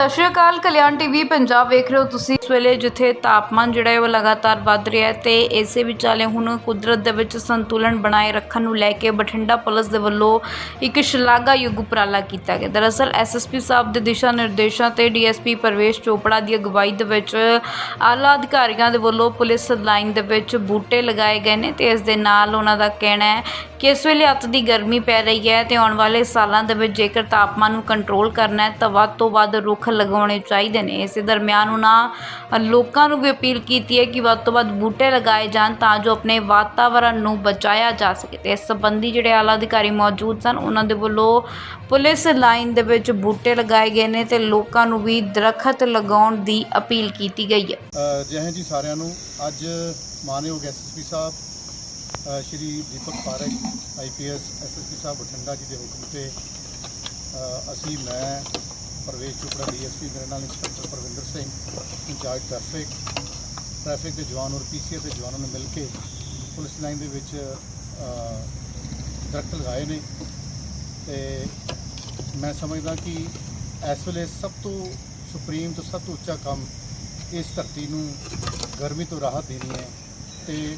ਸਤਿ ਸ਼੍ਰੀ ਅਕਾਲ, ਕਲਿਆਣ ਟੀਵੀ, ਪੰਜਾਬ ਵੇਖ ਰਹੇ ਹੋ ਤੁਸੀਂ ਇਸ ਵੇਲੇ ਜਿੱਥੇ ਤਾਪਮਾਨ ਜਿਹੜਾ ਹੈ ਉਹ ਲਗਾਤਾਰ ਵੱਧ ਰਿਹਾ ਹੈ ਤੇ ਇਸੇ ਵਿਚਾਲੇ ਹੁਣ ਕੁਦਰਤ ਦੇ ਵਿੱਚ ਸੰਤੁਲਨ ਬਣਾਏ ਰੱਖਣ ਨੂੰ ਲੈ ਕੇ ਬਠਿੰਡਾ ਪੁਲਿਸ ਦੇ ਵੱਲੋਂ ਇੱਕ ਸ਼ਲਾਘਾਯੋਗ ਉਪਰਾਲਾ ਕੀਤਾ ਗਿਆ। ਦਰਅਸਲ ਐਸਐਸਪੀ ਸਾਹਿਬ ਦੇ ਦਿਸ਼ਾ ਨਿਰਦੇਸ਼ਾਂ ਤੇ ਡੀਐਸਪੀ ਪ੍ਰਵੇਸ਼ ਚੋਪੜਾ ਦੀ ਅਗਵਾਈ ਦੇ ਵਿੱਚ ਆਲਾ ਅਧਿਕਾਰੀਆਂ ਦੇ ਵੱਲੋਂ ਪੁਲਿਸ ਲਾਈਨ ਦੇ ਵਿੱਚ ਬੂਟੇ ਲਗਾਏ ਗਏ ਨੇ ਤੇ ਇਸ ਦੇ ਨਾਲ ਉਹਨਾਂ ਦਾ ਕਹਿਣਾ ਹੈ ਕਿ ਇਸ ਵੇਲੇ ਅੱਤ ਦੀ ਗਰਮੀ ਪੈ ਰਹੀ ਹੈ ਤੇ ਆਉਣ ਵਾਲੇ ਸਾਲਾਂ ਦੇ ਵਿੱਚ ਜੇਕਰ ਤਾਪਮਾਨ ਨੂੰ ਕੰਟਰੋਲ ਕਰਨਾ ਹੈ ਤਾਂ ਵੱਧ ਤੋਂ ਵੱਧ ਰੁੱਖ ਲਗਾਉਣੇ ਚਾਹੀਦੇ ਨੇ। ਇਸੇ ਦਰਮਿਆਨ ਉਹਨਾਂ ਲੋਕਾਂ ਨੂੰ ਵੀ ਅਪੀਲ ਕੀਤੀ ਹੈ ਕਿ ਵੱਧ ਤੋਂ ਵੱਧ ਬੂਟੇ ਲਗਾਏ ਜਾਣ ਤਾਂ ਜੋ ਆਪਣੇ ਵਾਤਾਵਰਣ ਨੂੰ ਬਚਾਇਆ ਜਾ ਸਕੇ। ਤੇ ਇਸ ਸੰਬੰਧੀ ਜਿਹੜੇ ਆਲਾ ਅਧਿਕਾਰੀ ਮੌਜੂਦ ਸਨ ਉਹਨਾਂ ਦੇ ਵੱਲੋਂ ਪੁਲਿਸ ਲਾਈਨ ਦੇ ਵਿੱਚ ਬੂਟੇ ਲਗਾਏ ਗਏ ਨੇ ਤੇ ਲੋਕਾਂ ਨੂੰ ਵੀ ਦਰਖਤ ਲਗਾਉਣ ਦੀ ਅਪੀਲ ਕੀਤੀ ਗਈ ਹੈ। ਅ, ਜੈ ਹਿੰਦ ਜੀ ਸਾਰਿਆਂ ਨੂੰ। ਅੱਜ ਮਾਨਯੋਗ ਐਸਐਸਪੀ ਸਾਹਿਬ ਅ, Shri Deepak park IPS SSP ਸਾਹਿਬ ਬਠਿੰਡਾ ਜੀ ਦੇ ਹੁਕਮ ਤੇ ਅ, ਅਸੀਂ ਮੈਂ ਪ੍ਰਵੇਸ਼ ਚੋਪੜਾ ਡੀਐਸਪੀ ਮੇਰੇ ਨਾਲ inspector Parvinder Singh incharge traffic traffic ਦੇ ਜਵਾਨ ਔਰ ਪੀਸੀਏ ਦੇ ਜਵਾਨਾਂ ਨੂੰ ਮਿਲ ਕੇ ਪੁਲਿਸ ਲਾਈਨ ਦੇ ਵਿੱਚ ਅ, ਦਰਖਤ ਲਗਾਏ ਨੇ। ਤੇ ਮੈਂ ਸਮਝਦਾ ਕਿ ਇਸ ਵੇਲੇ ਸਭ ਤੋਂ ਸੁਪਰੀਮ ਤੋਂ ਸਭ ਤੋਂ ਉੱਚਾ ਕੰਮ ਇਸ ਧਰਤੀ ਨੂੰ ਗਰਮੀ ਤੋਂ ਰਾਹਤ ਦੇਣੀ ਹੈ। ਤੇ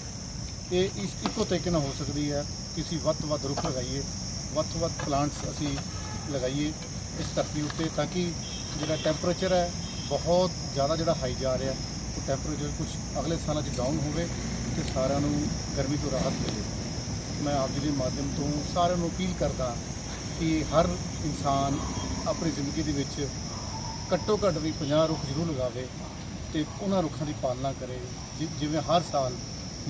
ਇਹ ਇਸ ਇੱਕੋ ਤਰੀਕੇ ਨਾਲ ਹੋ ਸਕਦੀ ਹੈ ਕਿ ਅਸੀਂ ਵੱਧ ਤੋਂ ਵੱਧ ਰੁੱਖ ਲਗਾਈਏ ਵੱਧ ਤੋਂ ਵੱਧ ਪਲਾਂਟਸ ਅਸੀਂ ਲਗਾਈਏ। ਇਸ ਧਰਤੀ ਉੱਤੇ ਤਾਂ ਕਿ ਜਿਹੜਾ ਟੈਂਪਰੇਚਰ ਹੈ, ਬਹੁਤ ਜ਼ਿਆਦਾ ਜਿਹੜਾ ਹਾਈ ਜਾ ਰਿਹਾ ਉਹ ਟੈਂਪਰੇਚਰ ਕੁਝ ਅਗਲੇ ਸਾਲਾਂ 'ਚ ਡਾਊਨ ਹੋਵੇ ਤੇ ਸਾਰਿਆਂ ਨੂੰ ਗਰਮੀ ਤੋਂ ਰਾਹਤ ਮਿਲੇ। ਮੈਂ ਆਪ ਜੀ ਦੇ ਮਾਧਿਅਮ ਤੋਂ ਸਾਰਿਆਂ ਨੂੰ ਅਪੀਲ ਕਰਦਾ ਕਿ ਹਰ ਇਨਸਾਨ ਆਪਣੀ ਜ਼ਿੰਦਗੀ ਦੇ ਵਿੱਚ ਘੱਟੋ ਘੱਟ ਵੀ 50 ਰੁੱਖ ਜ਼ਰੂਰ ਲਗਾਵੇ ਤੇ ਉਹਨਾਂ ਰੁੱਖਾਂ ਦੀ ਪਾਲਣਾ ਕਰੇ, ਜਿ- ਜਿਵੇਂ ਹਰ ਸਾਲ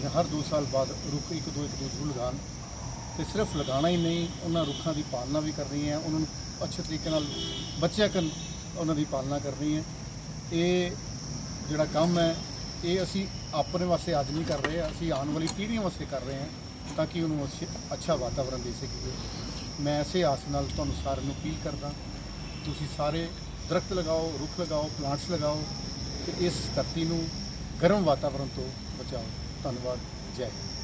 ਜਾਂ ਹਰ 2 ਸਾਲ ਬਾਅਦ ਰੁੱਖ ਇੱਕ ਦੋ ਇੱਕ ਦੋ ਜ਼ਰੂਰ ਲਗਾਉਣ। ਤੇ ਸਿਰਫ ਲਗਾਉਣਾ ਹੀ ਨਹੀਂ, ਉਹਨਾਂ ਰੁੱਖਾਂ ਦੀ ਪਾਲਣਾ ਵੀ ਕਰਨੀ ਹੈ ਉਹਨਾਂ ਨੂੰ ਅੱਛੇ ਤਰੀਕੇ ਨਾਲ ਬੱਚਿਆਂ ਕਨ ਉਹਨਾਂ ਦੀ ਪਾਲਣਾ ਕਰਨੀ ਹੈ ਇਹ ਜਿਹੜਾ ਕੰਮ ਹੈ, ਇਹ ਅਸੀਂ ਆਪਣੇ ਵਾਸਤੇ ਅੱਜ ਨਹੀਂ ਕਰ ਰਹੇ, ਅਸੀਂ ਆਉਣ ਵਾਲੀ ਪੀੜ੍ਹੀਆਂ ਵਾਸਤੇ ਕਰ ਰਹੇ ਹਾਂ, ਤਾਂ ਕਿ ਉਹਨੂੰ ਅਸੀਂ ਅੱਛਾ ਵਾਤਾਵਰਣ ਦੇ ਸਕੀਏ। ਮੈਂ ਇਸੇ ਆਸ ਨਾਲ ਤੁਹਾਨੂੰ ਸਾਰਿਆਂ ਨੂੰ ਅਪੀਲ ਕਰਦਾ, ਤੁਸੀਂ ਸਾਰੇ ਦਰਖਤ ਲਗਾਓ, ਰੁੱਖ ਲਗਾਓ, ਪਲਾਂਟਸ ਲਗਾਓ, ਤੇ ਇਸ ਧਰਤੀ ਨੂੰ ਗਰਮ ਵਾਤਾਵਰਣ ਤੋਂ ਬਚਾਓ। ਧੰਨਵਾਦ, ਜੈ ਹਿੰਦ।